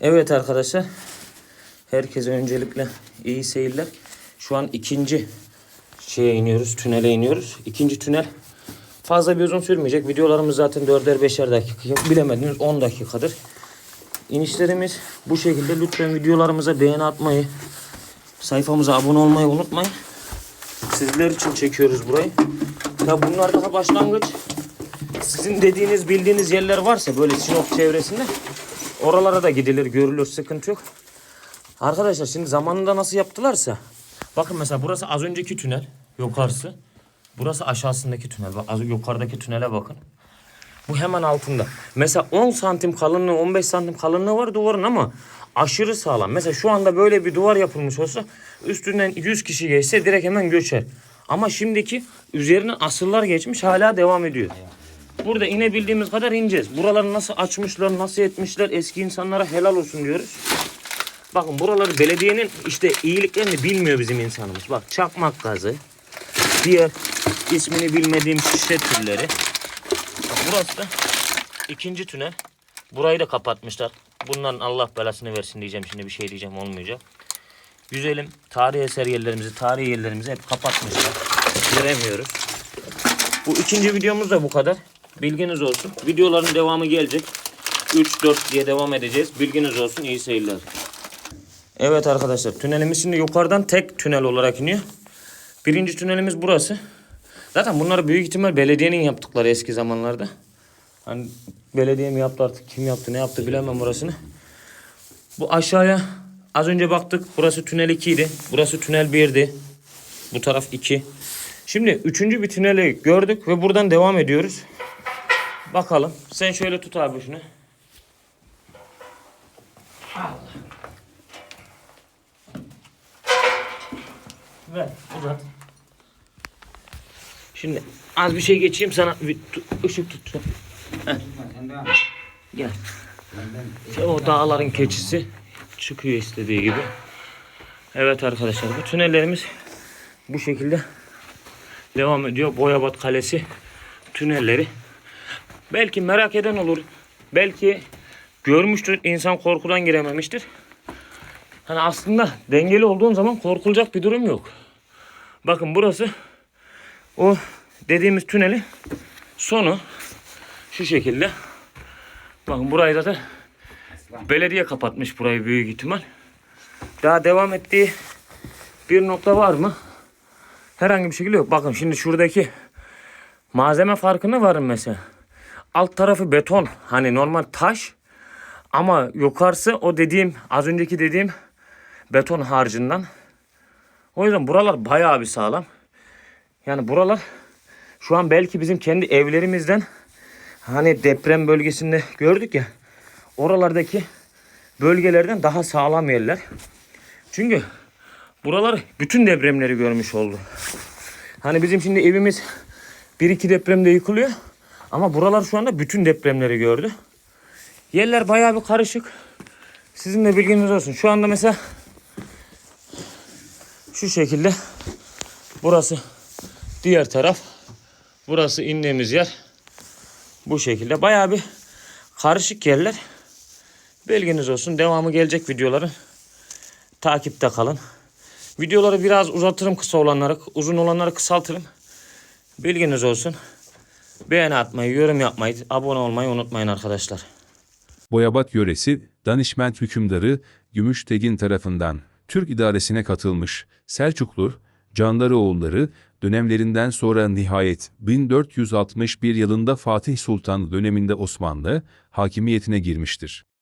Evet arkadaşlar. Herkese öncelikle iyi seyirler. Şu an ikinci şeye iniyoruz. Tünele iniyoruz. İkinci tünel fazla bir uzun sürmeyecek. Videolarımız zaten 4'er 5'er dakika. Bilemediniz 10 dakikadır. İnişlerimiz bu şekilde. Lütfen videolarımıza beğeni atmayı, sayfamıza abone olmayı unutmayın. Sizler için çekiyoruz burayı. Ya bunlar daha başlangıç. Sizin dediğiniz, bildiğiniz yerler varsa böyle Sinop çevresinde oralara da gidilir, görülür, sıkıntı yok. Arkadaşlar şimdi zamanında nasıl yaptılarsa bakın mesela burası az önceki tünel yukarısı. Burası aşağısındaki tünel. Bak az yukarıdaki tünele bakın. Bu hemen altında. Mesela 10 santim kalınlığı, 15 santim kalınlığı var duvarın ama aşırı sağlam. Mesela şu anda böyle bir duvar yapılmış olsa üstünden 100 kişi geçse direkt hemen göçer. Ama şimdiki üzerine asırlar geçmiş hala devam ediyor. Burada inebildiğimiz kadar ineceğiz. Buraları nasıl açmışlar, nasıl etmişler eski insanlara helal olsun diyoruz. Bakın buraları belediyenin işte iyiliklerini bilmiyor bizim insanımız. Bak çakmak gazı, diğer ismini bilmediğim şişe türleri. Bak burası da ikinci tünel. Burayı da kapatmışlar. Bunların Allah belasını versin diyeceğim şimdi bir şey diyeceğim olmayacak. Güzelim tarihi eser yerlerimizi, tarihi yerlerimizi hep kapatmışlar. Göremiyoruz. Bu ikinci videomuz da bu kadar. Bilginiz olsun. Videoların devamı gelecek. 3-4 diye devam edeceğiz. Bilginiz olsun. İyi seyirler. Evet arkadaşlar tünelimiz şimdi yukarıdan tek tünel olarak iniyor. Birinci tünelimiz burası. Zaten bunları büyük ihtimal belediyenin yaptıkları eski zamanlarda. Hani belediye mi yaptı artık kim yaptı ne yaptı bilemem burasını. Bu aşağıya az önce baktık burası tünel 2 idi. Burası tünel 1'di. Bu taraf 2. Şimdi üçüncü bir tüneli gördük ve buradan devam ediyoruz. Bakalım. Sen şöyle tut abi şunu. Ver uzat. Şimdi az bir şey geçeyim sana bir tu- ışık tut. Heh. Gel. İşte o dağların keçisi çıkıyor istediği gibi. Evet arkadaşlar bu tünellerimiz bu şekilde devam ediyor. Boyabat Kalesi tünelleri. Belki merak eden olur. Belki görmüştür insan korkudan girememiştir. Hani aslında dengeli olduğun zaman korkulacak bir durum yok. Bakın burası o dediğimiz tünelin sonu şu şekilde. Bakın burayı zaten belediye kapatmış burayı büyük ihtimal. Daha devam ettiği bir nokta var mı? Herhangi bir şekilde yok. Bakın şimdi şuradaki malzeme farkına varın mesela. Alt tarafı beton. Hani normal taş. Ama yukarısı o dediğim az önceki dediğim beton harcından. O yüzden buralar bayağı bir sağlam. Yani buralar şu an belki bizim kendi evlerimizden hani deprem bölgesinde gördük ya oralardaki bölgelerden daha sağlam yerler. Çünkü buralar bütün depremleri görmüş oldu. Hani bizim şimdi evimiz bir iki depremde yıkılıyor. Ama buralar şu anda bütün depremleri gördü. Yerler bayağı bir karışık. Sizin de bilginiz olsun. Şu anda mesela şu şekilde burası diğer taraf. Burası indiğimiz yer. Bu şekilde bayağı bir karışık yerler. Bilginiz olsun. Devamı gelecek videoların. Takipte kalın. Videoları biraz uzatırım kısa olanları. Uzun olanları kısaltırım. Bilginiz olsun. Beğeni atmayı, yorum yapmayı, abone olmayı unutmayın arkadaşlar. Boyabat yöresi, danişment hükümdarı Gümüştegin tarafından Türk idaresine katılmış Selçuklu, Candaroğulları dönemlerinden sonra nihayet 1461 yılında Fatih Sultan döneminde Osmanlı hakimiyetine girmiştir.